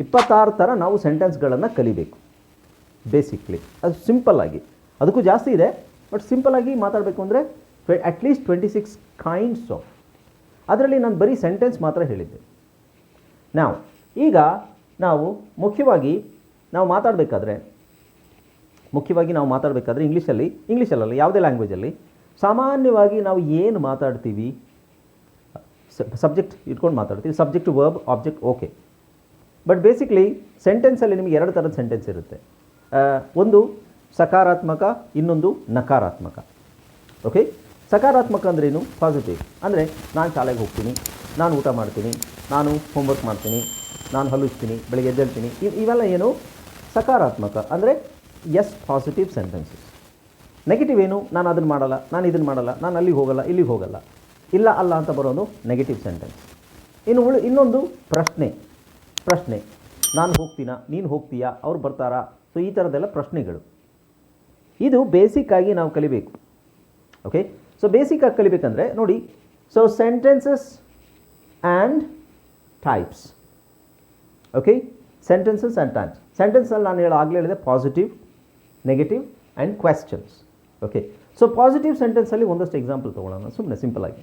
ಇಪ್ಪತ್ತಾರು ಥರ ನಾವು ಸೆಂಟೆನ್ಸ್ಗಳನ್ನು ಕಲಿಬೇಕು. ಬೇಸಿಕ್ಲಿ ಅದು ಸಿಂಪಲ್ ಆಗಿ. ಅದಕ್ಕೂ ಜಾಸ್ತಿ ಇದೆ ಬಟ್ ಸಿಂಪಲ್ ಆಗಿ ಮಾತಾಡಬೇಕು ಅಂದರೆ at least twenty six kinds of ಅದರಲ್ಲಿ ನಾನು ಬರೀ ಸೆಂಟೆನ್ಸ್ ಮಾತ್ರ ಹೇಳಿದ್ದೆ. ನಾವು ಈಗ ನಾವು ಮುಖ್ಯವಾಗಿ ನಾವು ಮಾತಾಡಬೇಕಾದ್ರೆ, ಮುಖ್ಯವಾಗಿ ನಾವು ಮಾತಾಡಬೇಕಾದ್ರೆ ಇಂಗ್ಲೀಷಲ್ಲಿ ಇಂಗ್ಲೀಷಲ್ಲಲ್ಲ ಯಾವುದೇ ಲ್ಯಾಂಗ್ವೇಜಲ್ಲಿ ಸಾಮಾನ್ಯವಾಗಿ ನಾವು ಏನು ಮಾತಾಡ್ತೀವಿ? ಸಬ್ಜೆಕ್ಟ್ ಇಟ್ಕೊಂಡು ಮಾತಾಡ್ತೀವಿ. Subject verb object okay but basically ಸೆಂಟೆನ್ಸಲ್ಲಿ ನಿಮಗೆ ಎರಡು ಥರದ ಸೆಂಟೆನ್ಸ್ ಇರುತ್ತೆ. ಒಂದು ಸಕಾರಾತ್ಮಕ, ಇನ್ನೊಂದು ನಕಾರಾತ್ಮಕ. ಓಕೆ ಸಕಾರಾತ್ಮಕ ಅಂದ್ರೇನು ಪಾಸಿಟಿವ್ ಅಂದರೆ ನಾನು ಶಾಲೆಗೆ ಹೋಗ್ತೀನಿ, ನಾನು ಊಟ ಮಾಡ್ತೀನಿ, ನಾನು ಹೋಮ್ವರ್ಕ್ ಮಾಡ್ತೀನಿ, ನಾನು ಹಲಿಸ್ತೀನಿ ಬೆಳಗ್ಗೆ ಎದ್ದೇಳ್ತೀನಿ. ಇವೆಲ್ಲ ಏನು? ಸಕಾರಾತ್ಮಕ. ಅಂದರೆ ಎಸ್ ಪಾಸಿಟಿವ್ ಸೆಂಟೆನ್ಸಸ್ ನೆಗೆಟಿವ್ ಏನು? ನಾನು ಅದನ್ನು ಮಾಡಲ್ಲ, ನಾನು ಇದನ್ನು ಮಾಡಲ್ಲ, ನಾನು ಅಲ್ಲಿಗೆ ಹೋಗಲ್ಲ, ಇಲ್ಲಿಗೆ ಹೋಗಲ್ಲ. ಇಲ್ಲ ಅಲ್ಲ ಅಂತ ಬರೋದು ನೆಗೆಟಿವ್ ಸೆಂಟೆನ್ಸ್ ಇನ್ನು ಉಳಿ, ಇನ್ನೊಂದು ಪ್ರಶ್ನೆ. ಪ್ರಶ್ನೆ. ನಾನು ಹೋಗ್ತೀನಾ? ನೀನು ಹೋಗ್ತೀಯಾ? ಅವ್ರು ಬರ್ತಾರಾ? ಸೊ ಈ ಥರದ್ದೆಲ್ಲ ಪ್ರಶ್ನೆಗಳು. ಇದು ಬೇಸಿಕ್ ಆಗಿ ನಾವು ಕಲಿಬೇಕು. ಓಕೆ ಸೊ ಬೇಸಿಕ್ ಆಗಿ ಕಲಿಬೇಕಂದ್ರೆ ನೋಡಿ. So sentences and types okay sentences and types ಸೆಂಟೆನ್ಸಲ್ಲಿ ನಾನು ಹೇಳೋ ಆಗಲೇ ಹೇಳಿದೆ positive negative and questions okay so positive ಸೆಂಟೆನ್ಸಲ್ಲಿ ಒಂದಷ್ಟು ಎಕ್ಸಾಂಪಲ್ ತೊಗೊಳ್ಳೋಣ. ಸುಮ್ಮನೆ ಸಿಂಪಲ್ ಆಗಿ.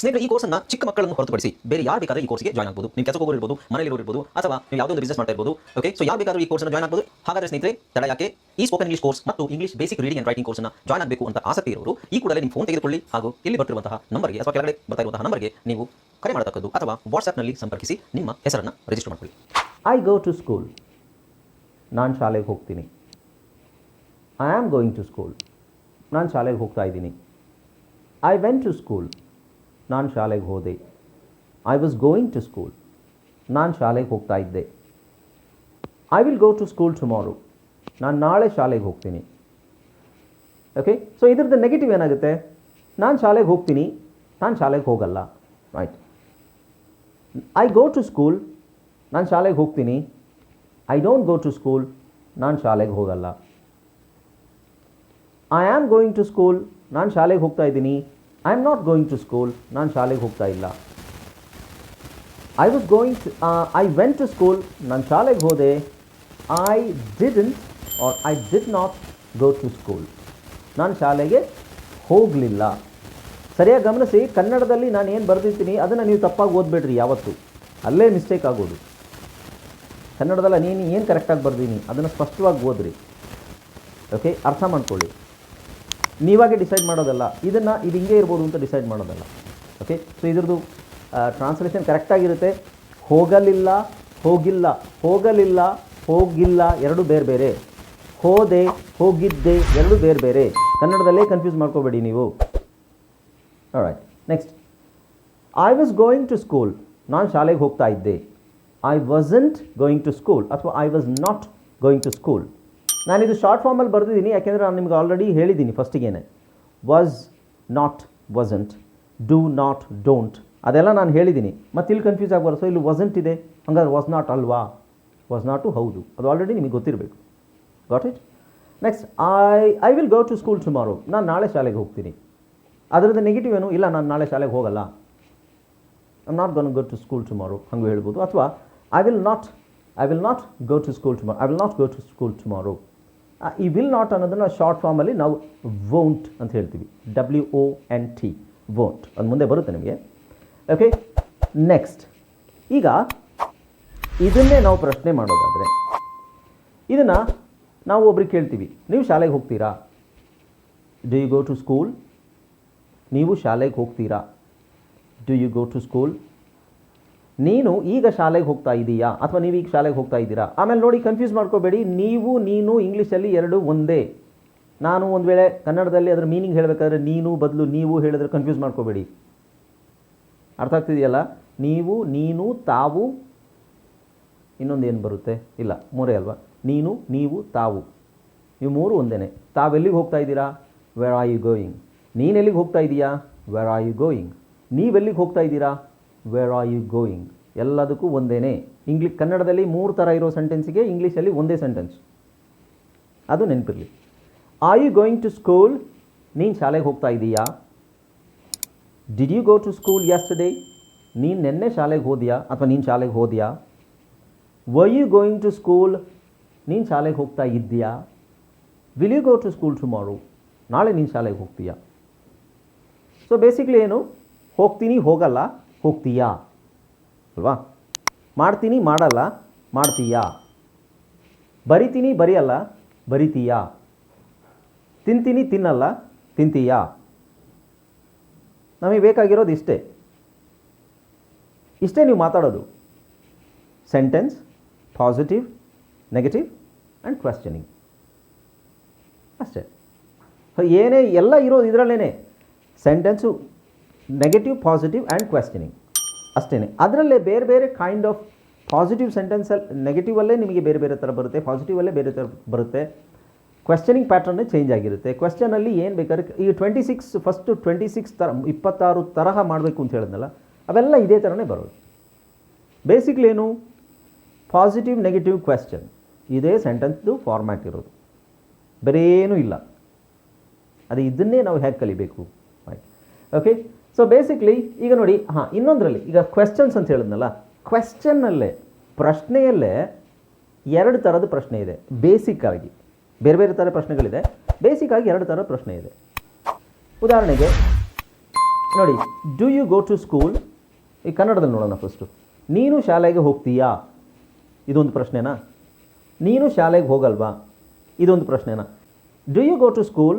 ಸ್ನೇಹಿತರೆ, ಈ ಕೋರ್ಸನ್ನ ಚಿಕ್ಕ ಮಕ್ಕಳನ್ನು ಹೊರತುಪಡಿಸಿ ಬೇರೆ ಯಾರು ಬೇಕಾದ್ರೆ ಈ ಕೋರ್ಸ್ಗೆ ಜಾಯ್ನ್ ಆಗಬಹುದು ನೀವು ಕೆಲಸಕ್ಕೆ ಹೋಗೋರು ಮನೆಯಲ್ಲಿ ಇರಬಹುದು ಅಥವಾ ನೀವು ಯಾವುದೋ ಒಂದು ಬಿಸ್ನೆಸ್ ಮಾಡ್ತಾ ಇರ್ಬೋದು ಓಕೆ ಸೊ ಯಾರು ಬೇಕಾದ್ರೂ ಈ ಕೋರ್ಸ್ನ ಜಾಯ್ನ್ ಆಗಬಹುದು ಹಾಗಾದ್ರೆ ಸ್ನೇಹಿತರೆ, ತಡ ಯಾಕೆ? ಈ ಸ್ಪೋಕನ್ ಇಂಗ್ಲಿಷ್ ಕೋರ್ಸ್ ಮತ್ತು English basic reading and writing ಕೋರ್ಸ್ನ ಜಾಯ್ನ್ ಆಗಬೇಕು ಅಂತ ಆಸಕ್ತಿ ಇರೋರು, ಈ ಕೂಡಲೇ ನಿಮ್ಮ ಫೋನ್ ತೆಗೆದುಕೊಳ್ಳಿ. ಹಾಗೂ ಇಲ್ಲಿ ಬರ್ತಿರುವಂತಹ ನಂಬರ್ಗೆ, ಅಥವಾ ಕೆಳಗಡೆ ಬರ್ತಾ ಇರುವಂತಹ ನಂಬರ್ಗೆ ನೀವು ಕರೆ ಮಾಡತಕ್ಕದ್ದು ಅಥವಾ ವಾಟ್ಸ್ಆ್ಯಪ್ನಲ್ಲಿ ಸಂಪರ್ಕಿಸಿ ನಿಮ್ಮ ಹೆಸರನ್ನು ರಿಜಿಸ್ಟರ್ ಮಾಡಿಕೊಳ್ಳಿ. ಐ ಗೋ ಟು ಸ್ಕೂಲ್ ನಾನು ಶಾಲೆಗೆ ಹೋಗ್ತೀನಿ. I am going to school ನಾನು ಶಾಲೆಗೆ ಹೋಗ್ತಾ ಇದ್ದೀನಿ. ಐ ವೆಂಟ್ ಟು ಸ್ಕೂಲ್ ನಾನು ಶಾಲೆಗೆ ಹೋದೆ. I was going to school ನಾನು ಶಾಲೆಗೆ ಹೋಗ್ತಾ ಇದ್ದೆ. I will go to school tomorrow ನಾನು ನಾಳೆ ಶಾಲೆಗೆ ಹೋಗ್ತೀನಿ. ಓಕೆ ಸೊ ಇದ್ರದ್ದು ನೆಗೆಟಿವ್ ಏನಾಗುತ್ತೆ? ನಾನು ಶಾಲೆಗೆ ಹೋಗ್ತೀನಿ. ನಾನು ಶಾಲೆಗೆ ಹೋಗಲ್ಲ. Right I go to school ನಾನು ಶಾಲೆಗೆ ಹೋಗ್ತೀನಿ. I don't go to school ನಾನು ಶಾಲೆಗೆ ಹೋಗಲ್ಲ. I am going to school ನಾನು ಶಾಲೆಗೆ ಹೋಗ್ತಾ ಇದ್ದೀನಿ. I am not going to school ನಾನು ಶಾಲೆಗೆ ಹೋಗ್ತಾ ಇಲ್ಲ. I was going to I went to school ನಾನು ಶಾಲೆಗೆ ಹೋದೆ. I didn't or I did not go to school ನಾನು ಶಾಲೆಗೆ ಹೋಗಲಿಲ್ಲ. ಸರಿಯಾಗಿ ಗಮನಿಸಿ, ಕನ್ನಡದಲ್ಲಿ ನಾನು ಏನು ಬರೆದಿರ್ತೀನಿ, ಅದನ್ನು ನೀವು ತಪ್ಪಾಗಿ ಓದಬೇಡ್ರಿ ಯಾವತ್ತು. ಅಲ್ಲೇ ಮಿಸ್ಟೇಕ್ ಆಗೋದು. ಕನ್ನಡದಲ್ಲಿ ನೀನು ಏನು ಕರೆಕ್ಟಾಗಿ ಬರ್ದೀನಿ ಅದನ್ನು ಸ್ಪಷ್ಟವಾಗಿ ಓದ್ರಿ. ಓಕೆ ಅರ್ಥ ಮಾಡ್ಕೊಳ್ಳಿ. ನೀವಾಗೆ ಡಿಸೈಡ್ ಮಾಡೋದಲ್ಲ. ಇದನ್ನು ಇದು ಹಿಂಗೆ ಇರ್ಬೋದು ಅಂತ ಡಿಸೈಡ್ ಮಾಡೋದಲ್ಲ. ಓಕೆ ಸೊ ಇದ್ರದ್ದು ಟ್ರಾನ್ಸ್ಲೇಷನ್ ಕರೆಕ್ಟಾಗಿರುತ್ತೆ ಹೋಗಲಿಲ್ಲ, ಹೋಗಿಲ್ಲ ಹೋಗಲಿಲ್ಲ, ಹೋಗಿಲ್ಲ, ಎರಡು ಬೇರೆ ಬೇರೆ. ಹೋದೆ, ಹೋಗಿದ್ದೆ, ಎರಡು ಬೇರೆ ಬೇರೆ. ಕನ್ನಡದಲ್ಲೇ ಕನ್ಫ್ಯೂಸ್ ಮಾಡ್ಕೋಬೇಡಿ ನೀವು. Right next I was going to school ನಾನು ಶಾಲೆಗೆ ಹೋಗ್ತಾ ಇದ್ದೆ. I wasn't going to school ಅಥವಾ I was not going to school ನಾನಿದು short ಫಾರ್ಮಲ್ಲಿ ಬರೆದಿದ್ದೀನಿ, ಯಾಕೆಂದರೆ ನಾನು ನಿಮ್ಗೆ ಆಲ್ರೆಡಿ ಹೇಳಿದ್ದೀನಿ ಫಸ್ಟಿಗೇನೆ was not wasn't do not don't ಅದೆಲ್ಲ ನಾನು ಹೇಳಿದ್ದೀನಿ. ಮತ್ತೆ ಇಲ್ಲಿ ಕನ್ಫ್ಯೂಸ್ ಆಗಬಾರ್ದು ಸೊ ಇಲ್ಲಿ ವಾಸಂಟ್ ಇದೆ. ಹಂಗಾದ್ರೆ ವಾಸ್ ನಾಟ್ ಅಲ್ವಾ? ವಾಸ್ ನಾಟು ಹೌದು. ಅದು ಆಲ್ರೆಡಿ ನಿಮಗೆ ಗೊತ್ತಿರಬೇಕು. Got it next I I will go to school tomorrow ನಾನು ನಾಳೆ ಶಾಲೆಗೆ ಹೋಗ್ತೀನಿ. ಅದರದ್ದು ನೆಗೆಟಿವ್ ಏನು? ಇಲ್ಲ, ನಾನು ನಾಳೆ ಶಾಲೆಗೆ ಹೋಗಲ್ಲ. I not gonna go to school tomorrow ಹಂಗೆ ಹೇಳ್ಬೋದು. ಅಥವಾ I will not I will not go to school tomorrow I will not go to school tomorrow ಈ ವಿಲ್ ನಾಟ್ ಅನ್ನೋದನ್ನು ಶಾರ್ಟ್ ಫಾರ್ಮಲ್ಲಿ ನಾವು ವೋಂಟ್ ಅಂತ ಹೇಳ್ತೀವಿ. W O N T won't ಅದು ಮುಂದೆ ಬರುತ್ತೆ ನಿಮಗೆ. ಓಕೆ ನೆಕ್ಸ್ಟ್ ಈಗ ಇದನ್ನೇ ನಾವು ಪ್ರಶ್ನೆ ಮಾಡೋದಾದರೆ, ಇದನ್ನು ನಾವು ಒಬ್ರಿಗೆ ಕೇಳ್ತೀವಿ, ನೀವು ಶಾಲೆಗೆ ಹೋಗ್ತೀರಾ? Do you go to school ನೀವು ಶಾಲೆಗೆ ಹೋಗ್ತೀರಾ? Do you go to school ನೀನು ಈಗ ಶಾಲೆಗೆ ಹೋಗ್ತಾ ಇದ್ದೀಯಾ ಅಥವಾ ನೀವು ಈಗ ಶಾಲೆಗೆ ಹೋಗ್ತಾ ಇದ್ದೀರಾ? ಆಮೇಲೆ ನೋಡಿ ಕನ್ಫ್ಯೂಸ್ ಮಾಡ್ಕೋಬೇಡಿ. ನೀವು, ನೀನು ಇಂಗ್ಲೀಷಲ್ಲಿ ಎರಡು ಒಂದೇ. ನಾನು ಒಂದು ವೇಳೆ ಕನ್ನಡದಲ್ಲಿ ಅದರ ಮೀನಿಂಗ್ ಹೇಳಬೇಕಾದ್ರೆ ನೀನು ಬದಲು ನೀವು ಹೇಳಿದ್ರೆ ಕನ್ಫ್ಯೂಸ್ ಮಾಡ್ಕೋಬೇಡಿ. ಅರ್ಥ ಆಗ್ತಿದೆಯಲ್ಲ? ನೀವು, ನೀನು, ತಾವು. ಇನ್ನೊಂದು ಏನು ಬರುತ್ತೆ? ಇಲ್ಲ, ಮೂರೇ ಅಲ್ವಾ? ನೀನು, ನೀವು, ತಾವು. ಇವು ಮೂರು ಒಂದೇ ತಾವೆಲ್ಲಿಗೆ ಹೋಗ್ತಾ ಇದ್ದೀರಾ? ವೆರ್ ಆರ್ ಯು ಗೋಯಿಂಗ್ ನೀನು ಎಲ್ಲಿಗೆ ಹೋಗ್ತಾ ಇದೀಯಾ? ವೆರ್ ಆರ್ ಯು ಗೋಯಿಂಗ್ ನೀವೆಲ್ಲಿಗೆ ಹೋಗ್ತಾ ಇದ್ದೀರಾ ವೇರ್ ಆರ್ ಯು ಗೋಯಿಂಗ್ ಎಲ್ಲದಕ್ಕೂ ಒಂದೇನೇ. ಇಂಗ್ಲಿ ಕನ್ನಡದಲ್ಲಿ ಮೂರು ಥರ ಇರೋ ಸೆಂಟೆನ್ಸಿಗೆ ಇಂಗ್ಲೀಷಲ್ಲಿ ಒಂದೇ ಸೆಂಟೆನ್ಸ್ ಅದು ನೆನಪಿರಲಿ. Are you going to school ನೀನು ಶಾಲೆಗೆ ಹೋಗ್ತಾ ಇದ್ದೀಯಾ did you go to school yesterday ನೀನು ನಿನ್ನೆ ಶಾಲೆಗೆ ಹೋದ್ಯಾ? ಅಥವಾ ನೀನು ಶಾಲೆಗೆ ಹೋದ್ಯಾ? Why you going to school ನೀನು ಶಾಲೆಗೆ ಹೋಗ್ತಾ ಇದ್ದೀಯಾ? Will you go to school tomorrow ನಾಳೆ ನೀನು ಶಾಲೆಗೆ ಹೋಗ್ತೀಯಾ? ಸೊ ಬೇಸಿಕ್ಲಿ ಏನು? ಹೋಗ್ತೀನಿ, ಹೋಗಲ್ಲ. ಹೋಗ್ತೀಯಾ? ಅಲ್ವಾ? ಮಾಡ್ತೀನಿ, ಮಾಡಲ್ಲ, ಮಾಡ್ತೀಯಾ? ಬರಿತೀನಿ, ಬರೆಯಲ್ಲ, ಬರಿತೀಯಾ? ತಿಂತೀನಿ, ತಿನ್ನಲ್ಲ, ತಿಂತೀಯಾ? ನಮಗೆ ಬೇಕಾಗಿರೋದು ಇಷ್ಟೇ. ಇಷ್ಟೇ ನೀವು ಮಾತಾಡೋದು. Sentence, positive, negative and questioning. ಅಷ್ಟೇ. ಏನೇ ಎಲ್ಲ ಇರೋದು ಇದರಲ್ಲೇ sentence negative positive and questioning ಅಷ್ಟೇ ಅದರಲ್ಲೇ ಬೇರೆ ಬೇರೆ ಕೈಂಡ್ ಆಫ್ ಪಾಸಿಟಿವ್ ಸೆಂಟೆನ್ಸಲ್ಲಿ ನೆಗೆಟಿವಲ್ಲೇ ನಿಮಗೆ ಬೇರೆ ಬೇರೆ ಥರ ಬರುತ್ತೆ ಪಾಸಿಟಿವಲ್ಲೇ ಬೇರೆ ಥರ ಬರುತ್ತೆ. ಕ್ವೆಶ್ಚನಿಂಗ್ ಪ್ಯಾಟರ್ನೇ ಚೇಂಜ್ ಆಗಿರುತ್ತೆ. ಕ್ವೆಶ್ಚನಲ್ಲಿ ಏನು ಬೇಕಾದ್ರೆ ಈ twenty six first twenty six ಥರ ಇಪ್ಪತ್ತಾರು ತರಹ ಮಾಡಬೇಕು ಅಂತ ಹೇಳಿದ್ನಲ್ಲ, ಅವೆಲ್ಲ ಇದೇ ಥರನೇ ಬರೋದು. ಬೇಸಿಕ್ಲಿ ಏನು? ಪಾಸಿಟಿವ್ ನೆಗೆಟಿವ್ ಕ್ವೆಶ್ಚನ್ ಇದೇ ಸೆಂಟೆನ್ಸ್ದು ಫಾರ್ಮ್ಯಾಟ್ ಇರೋದು. ಬೇರೇನೂ ಇಲ್ಲ. ಅದು ಇದನ್ನೇ ನಾವು ಹೇಗೆ ಕಲಿಬೇಕು? ಓಕೆ ಸೊ ಬೇಸಿಕ್ಲಿ ಈಗ ನೋಡಿ, ಹಾಂ, ಇನ್ನೊಂದರಲ್ಲಿ, ಈಗ ಕ್ವೆಶ್ಚನ್ಸ್ ಅಂತ ಹೇಳಿದ್ನಲ್ಲ ಕ್ವೆಶ್ಚನ್ನಲ್ಲೇ ಪ್ರಶ್ನೆಯಲ್ಲೇ ಎರಡು ಥರದ ಪ್ರಶ್ನೆ ಇದೆ ಬೇಸಿಕ್ಕಾಗಿ ಬೇರೆ ಬೇರೆ ಥರ ಪ್ರಶ್ನೆಗಳಿದೆ ಬೇಸಿಕ್ ಆಗಿ ಎರಡು ಥರ ಪ್ರಶ್ನೆ ಇದೆ. ಉದಾಹರಣೆಗೆ, ನೋಡಿ do you go to school ಈ ಕನ್ನಡದಲ್ಲಿ ನೋಡೋಣ ಫಸ್ಟು ನೀನು ಶಾಲೆಗೆ ಹೋಗ್ತೀಯಾ? ಇದೊಂದು ಪ್ರಶ್ನೆನಾ? ನೀನು ಶಾಲೆಗೆ ಹೋಗಲ್ವಾ? ಇದೊಂದು ಪ್ರಶ್ನೆನಾ? Do you go to school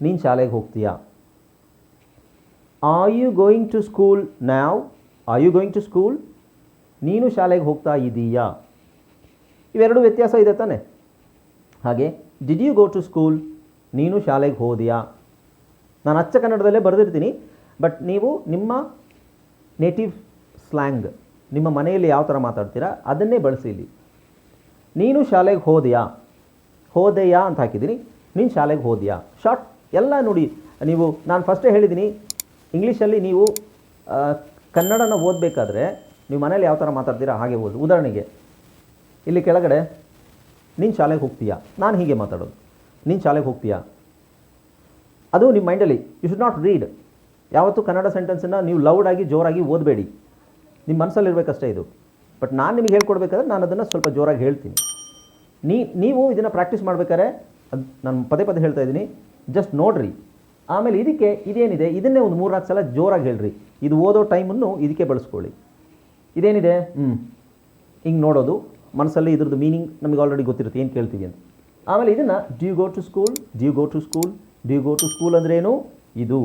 ನೀನು ಶಾಲೆಗೆ ಹೋಗ್ತೀಯಾ? Are you going to school now are you going to school ನೀನು ಶಾಲೆಗೆ ಹೋಗ್ತಾ ಇದೀಯಾ? ಇವೆರಡು ವ್ಯತ್ಯಾಸ ಇದೆ ತಾನೆ. ಹಾಗೆ did you go to school ನೀನು ಶಾಲೆಗೆ ಹೋದಿಯಾ? ನಾನು ಅಚ್ಚ ಕನ್ನಡದಲ್ಲೇ ಬರೆದಿರ್ತೀನಿ ಬಟ್ ನೀವು ನಿಮ್ಮ ನೇಟಿವ್ ಸ್ಲ್ಯಾಂಗ್ ನಿಮ್ಮ ಮನೆಯಲ್ಲಿ ಯಾವ ಥರ ಮಾತಾಡ್ತೀರಾ, ಅದನ್ನೇ ಬಳಸಿ ಇಲ್ಲಿ. ನೀನು ಶಾಲೆಗೆ ಹೋದೆಯಾ? ಹೋದೆಯಾ ಅಂತ ಹಾಕಿದ್ದೀನಿ. ನೀನು ಶಾಲೆಗೆ ಹೋದೆಯಾ? ಶಾರ್ಟ್ ಎಲ್ಲ ನೋಡಿ. ನೀವು, ನಾನು ಫಸ್ಟೇ ಹೇಳಿದ್ದೀನಿ ಇಂಗ್ಲೀಷಲ್ಲಿ ನೀವು ಕನ್ನಡನ ಓದಬೇಕಾದ್ರೆ ನೀವು ಮನೇಲಿ ಯಾವ ಥರ ಮಾತಾಡ್ತೀರಾ ಹಾಗೆ ಓದು. ಉದಾಹರಣೆಗೆ, ಇಲ್ಲಿ ಕೆಳಗಡೆ ನಿನ್ನ ಶಾಲೆಗೆ ಹೋಗ್ತೀಯಾ? ನಾನು ಹೀಗೆ ಮಾತಾಡೋದು. ನಿನ್ನ ಶಾಲೆಗೆ ಹೋಗ್ತೀಯಾ? ಅದು ನಿಮ್ಮ ಮೈಂಡಲ್ಲಿ ಯು ಶುಡ್ ನಾಟ್ ರೀಡ್ ಯಾವತ್ತೂ ಕನ್ನಡ ಸೆಂಟೆನ್ಸನ್ನು ನೀವು ಲೌಡಾಗಿ ಜೋರಾಗಿ ಓದಬೇಡಿ. ನಿಮ್ಮ ಮನಸ್ಸಲ್ಲಿರಬೇಕಷ್ಟೇ ಇದು. ಬಟ್ ನಾನು ನಿಮಗೆ ಹೇಳ್ಕೊಡ್ಬೇಕಾದ್ರೆ ನಾನು ಅದನ್ನು ಸ್ವಲ್ಪ ಜೋರಾಗಿ ಹೇಳ್ತೀನಿ. ನೀ, ನೀವು ಇದನ್ನು ಪ್ರಾಕ್ಟೀಸ್ ಮಾಡ್ಬೇಕಾದ್ರೆ, ಅದು ನಾನು ಪದೇ ಪದೇ ಹೇಳ್ತಾ ಇದ್ದೀನಿ, ಜಸ್ಟ್ ನೋಡ್ರಿ ಆಮೇಲೆ ಇದಕ್ಕೆ ಇದೇನಿದೆ? ಇದನ್ನೇ ಒಂದು ಮೂರು ನಾಲ್ಕು ಸಲ ಜೋರಾಗಿ ಹೇಳ್ರಿ. ಇದು ಓದೋ ಟೈಮನ್ನು ಇದಕ್ಕೆ ಬಳಸ್ಕೊಳ್ಳಿ. ಇದೇನಿದೆ? ಹ್ಞೂ ಹಿಂಗೆ ನೋಡೋದು. ಮನಸ್ಸಲ್ಲಿ ಇದ್ರದ್ದು ಮೀನಿಂಗ್ ನಮಗೆ ಆಲ್ರೆಡಿ ಗೊತ್ತಿರುತ್ತೆ. ಏನು ಕೇಳ್ತೀವಿ ಅಂತ. ಆಮೇಲೆ ಇದನ್ನು do go to school do go to school do go to school ಅಂದ್ರೇನು? ಇದು.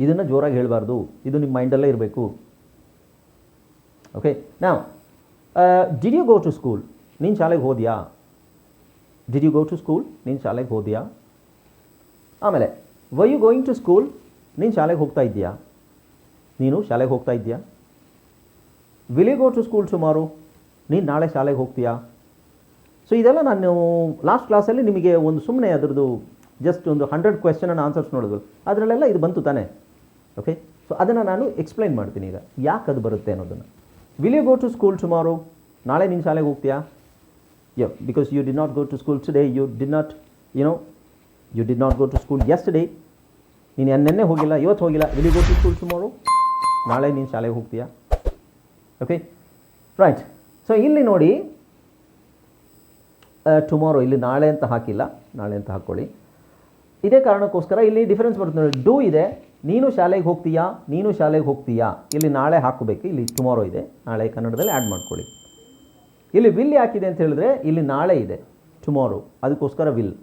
ಇದನ್ನು ಜೋರಾಗಿ ಹೇಳಬಾರ್ದು. ಇದು ನಿಮ್ಮ ಮೈಂಡಲ್ಲೇ ಇರಬೇಕು. ಓಕೆ ನಾವು did you go to school ನೀನು ಶಾಲೆಗೆ ಹೋದ್ಯಾ? Did you go to school ನೀನು ಶಾಲೆಗೆ ಹೋದ್ಯಾ? ಆಮೇಲೆ why you going to school ನೀನು ಶಾಲೆಗೆ ಹೋಗ್ತಾ ಇದ್ದೀಯಾ? ನೀನು ಶಾಲೆಗೆ ಹೋಗ್ತಾ ಇದ್ದೀಯಾ? Will you go to school ಸುಮಾರು ನೀನು ನಾಳೆ ಶಾಲೆಗೆ ಹೋಗ್ತೀಯಾ? ಸೊ ಇದೆಲ್ಲ ನಾನು ಲಾಸ್ಟ್ ಕ್ಲಾಸಲ್ಲಿ ನಿಮಗೆ ಒಂದು ಸುಮ್ಮನೆ ಅದರದ್ದು ಜಸ್ಟ್ ಒಂದು ಹಂಡ್ರೆಡ್ ಕ್ವೆಶನ್ ಆ್ಯಂಡ್ ಆನ್ಸರ್ಸ್ ನೋಡಿದ್ರು ಅದರಲ್ಲೆಲ್ಲ ಇದು ಬಂತು ತಾನೆ? ಓಕೆ ಸೊ ಅದನ್ನು ನಾನು ಎಕ್ಸ್ಪ್ಲೈನ್ ಮಾಡ್ತೀನಿ ಈಗ. ಯಾಕೆ ಅದು ಬರುತ್ತೆ ಅನ್ನೋದನ್ನು. Will you go to school tomorrow ನಾಳೆ ನೀನು ಶಾಲೆಗೆ ಹೋಗ್ತೀಯಾ? ಯೋ because you did not go to school today you did not you know you did not go to school yesterday ನೀನು ನೆನ್ನೆ ಹೋಗಿಲ್ಲ, ಇವತ್ತು ಹೋಗಿಲ್ಲ. Will go to school tomorrow ನಾಳೆ ನೀನು ಶಾಲೆಗೆ ಹೋಗ್ತೀಯಾ? ಓಕೆ ರೈಟ್ ಸೊ ಇಲ್ಲಿ ನೋಡಿ ಟುಮಾರೋ ಇಲ್ಲಿ ನಾಳೆ ಅಂತ ಹಾಕಿಲ್ಲ. ನಾಳೆ ಅಂತ ಹಾಕ್ಕೊಳ್ಳಿ ಇದೇ ಕಾರಣಕ್ಕೋಸ್ಕರ ಇಲ್ಲಿ ಡಿಫರೆನ್ಸ್ ಬರುತ್ತೆ ನೋಡಿ. ಡೂ ಇದೆ. ನೀನು ಶಾಲೆಗೆ ಹೋಗ್ತೀಯಾ? ನೀನು ಶಾಲೆಗೆ ಹೋಗ್ತೀಯಾ? ಇಲ್ಲಿ ನಾಳೆ ಹಾಕಬೇಕು. ಇಲ್ಲಿ ಟುಮಾರೋ ಇದೆ. ನಾಳೆ ಕನ್ನಡದಲ್ಲಿ ಆ್ಯಡ್ ಮಾಡ್ಕೊಳ್ಳಿ. ಇಲ್ಲಿ ವಿಲ್ ಯಾಕಿದೆ ಅಂತ ಹೇಳಿದ್ರೆ, ಇಲ್ಲಿ ನಾಳೆ ಇದೆ. ಟುಮಾರೋ ಅದಕ್ಕೋಸ್ಕರ ವಿಲ್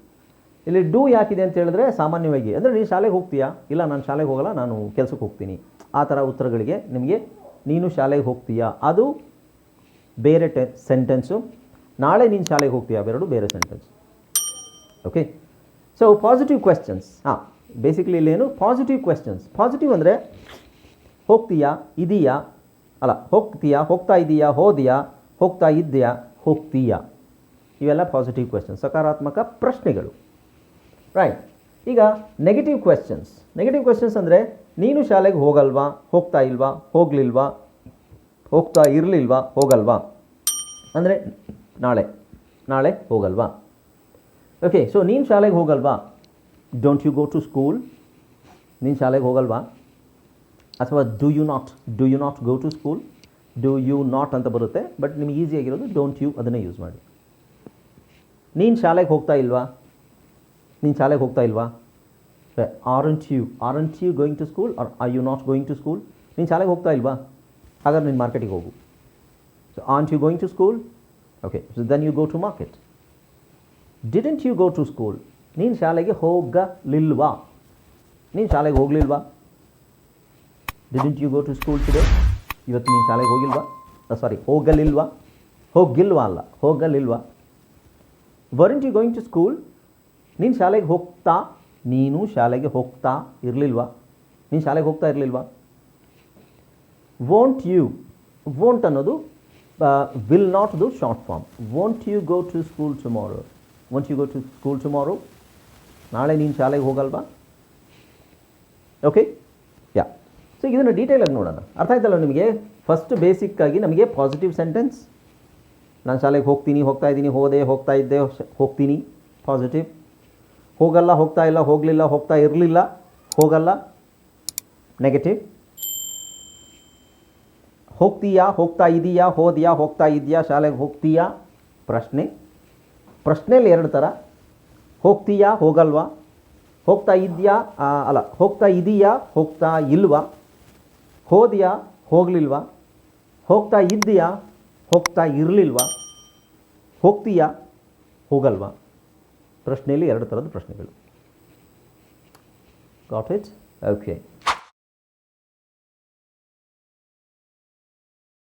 ಇಲ್ಲಿ ಡೂ ಯಾಕಿದೆ ಅಂತ ಹೇಳಿದ್ರೆ ಸಾಮಾನ್ಯವಾಗಿ, ಅಂದರೆ ನೀನು ಶಾಲೆಗೆ ಹೋಗ್ತೀಯಾ? ಇಲ್ಲ, ನಾನು ಶಾಲೆಗೆ ಹೋಗಲ್ಲ, ನಾನು ಕೆಲಸಕ್ಕೆ ಹೋಗ್ತೀನಿ. ಆ ಥರ ಉತ್ತರಗಳಿಗೆ ನಿಮಗೆ ನೀನು ಶಾಲೆಗೆ ಹೋಗ್ತೀಯಾ? ಅದು ಬೇರೆ ಟೆ ಸೆಂಟೆನ್ಸು ನಾಳೆ ನೀನು ಶಾಲೆಗೆ ಹೋಗ್ತೀಯಾ? ಅವೆರಡು ಬೇರೆ sentence okay so positive questions ಹಾಂ ಬೇಸಿಕ್ಲಿ ಇಲ್ಲೇನು ಪಾಸಿಟಿವ್ ಕ್ವೆಶ್ಚನ್ಸ್ ಪಾಸಿಟಿವ್ ಅಂದರೆ ಹೋಗ್ತೀಯಾ? ಇದೀಯಾ? ಅಲ್ಲ, ಹೋಗ್ತೀಯಾ? ಹೋಗ್ತಾ ಇದೀಯಾ? ಹೋದಿಯಾ? ಹೋಗ್ತಾ ಇದ್ದೀಯಾ? ಹೋಗ್ತೀಯಾ? ಇವೆಲ್ಲ ಪಾಸಿಟಿವ್ ಕ್ವೆಶನ್ಸ್ ಸಕಾರಾತ್ಮಕ ಪ್ರಶ್ನೆಗಳು. ರೈಟ್ ಈಗ ನೆಗೆಟಿವ್ ಕ್ವೆಶನ್ಸ್ ನೆಗೆಟಿವ್ ಕ್ವೆಶನ್ಸ್ ಅಂದರೆ ನೀನು ಶಾಲೆಗೆ ಹೋಗಲ್ವಾ? ಹೋಗ್ತಾ ಇಲ್ವಾ? ಹೋಗಲಿಲ್ವಾ? ಹೋಗ್ತಾ ಇರಲಿಲ್ವಾ? ಹೋಗಲ್ವಾ? ಅಂದರೆ ನಾಳೆ. ನಾಳೆ ಹೋಗಲ್ವಾ? ಓಕೆ ಸೊ ನೀನು ಶಾಲೆಗೆ ಹೋಗಲ್ವಾ? Don't you go to school ನೀನು ಶಾಲೆಗೆ ಹೋಗಲ್ವಾ? ಅಥವಾ do you not do you not go to school do you not ಅಂತ ಬರುತ್ತೆ ಬಟ್ ನಿಮ್ಗೆ ಈಸಿಯಾಗಿರೋದು ಡೋಂಟ್ ಯು ಅದನ್ನೇ ಯೂಸ್ ಮಾಡಿ. ನೀನು ಶಾಲೆಗೆ ಹೋಗ್ತಾ ಇಲ್ವಾ? ನೀನು ಶಾಲೆಗೆ ಹೋಗ್ತಾ ಇಲ್ವಾ? Aren't you aren't you going to school are are you not going to school ನೀನು ಶಾಲೆಗೆ ಹೋಗ್ತಾ ಇಲ್ವಾ? ಹಾಗಾದ್ರೆ ನೀನು ಮಾರ್ಕೆಟಿಗೆ ಹೋಗು. So aren't you going to school okay so then you go to market didn't you go to school ನೀನು ಶಾಲೆಗೆ ಹೋಗಲಿಲ್ವಾ? ನೀನು ಶಾಲೆಗೆ ಹೋಗಲಿಲ್ವಾ? Didn't you go to school today ಇವತ್ತು ನೀನು ಶಾಲೆಗೆ ಹೋಗಿಲ್ವಾ? ಸಾರಿ ಹೋಗಲಿಲ್ವಾ? ಹೋಗಿಲ್ವಾ ಅಲ್ಲ, ಹೋಗಲಿಲ್ವಾ? Weren't you going to school ನೀನು ಶಾಲೆಗೆ ಹೋಗ್ತಾ, ನೀನು ಶಾಲೆಗೆ ಹೋಗ್ತಾ ಇರಲಿಲ್ವಾ? ನೀನು ಶಾಲೆಗೆ ಹೋಗ್ತಾ ಇರಲಿಲ್ವಾ? ವೋಂಟ್ ಯು ವೋಂಟ್ ಅನ್ನೋದು will not the short form won't you go to school tomorrow won't you go to school tomorrow ನಾಳೆ ನೀನು ಶಾಲೆಗೆ ಹೋಗಲ್ವಾ? ಓಕೆ ಯಾ ಸೊ ಇದನ್ನು ಡೀಟೇಲಾಗಿ ನೋಡೋಣ. ಅರ್ಥ ಆಯ್ತಲ್ಲ ನಿಮಗೆ? ಫಸ್ಟ್ ಬೇಸಿಕ್ಕಾಗಿ ನಮಗೆ ಪಾಸಿಟಿವ್ ಸೆಂಟೆನ್ಸ್ ನಾನು ಶಾಲೆಗೆ ಹೋಗ್ತೀನಿ, ಹೋಗ್ತಾ ಇದ್ದೀನಿ, ಹೋದೆ, ಹೋಗ್ತಾ ಇದ್ದೆ, ಹೋಗ್ತೀನಿ. ಪಾಸಿಟಿವ್ ಹೋಗಲ್ಲ, ಹೋಗ್ತಾ ಇಲ್ಲ, ಹೋಗಲಿಲ್ಲ, ಹೋಗ್ತಾ ಇರಲಿಲ್ಲ, ಹೋಗಲ್ಲ. ನೆಗೆಟಿವ್ ಹೋಗ್ತೀಯಾ, ಹೋಗ್ತಾ ಇದೀಯಾ, ಹೋದ್ಯಾ, ಹೋಗ್ತಾ ಇದೆಯಾ, ಶಾಲೆಗೆ ಹೋಗ್ತೀಯಾ? ಪ್ರಶ್ನೆ. ಪ್ರಶ್ನೆಯಲ್ಲಿ ಎರಡು ಥರ ಹೋಗ್ತೀಯಾ, ಹೋಗಲ್ವಾ? ಹೋಗ್ತಾ ಇದೆಯಾ ಅಲ್ಲ, ಹೋಗ್ತಾ ಇದೀಯಾ, ಹೋಗ್ತಾ ಇಲ್ವಾ? ಹೋದ್ಯಾ, ಹೋಗಲಿಲ್ವಾ? ಹೋಗ್ತಾ ಇದ್ದೀಯಾ, ಹೋಗ್ತಾ ಇರಲಿಲ್ವಾ? ಹೋಗ್ತೀಯಾ, ಹೋಗಲ್ವಾ? ಪ್ರಶ್ನೆಯಲ್ಲಿ ಎರಡು ಥರದ ಪ್ರಶ್ನೆಗಳು. Got it okay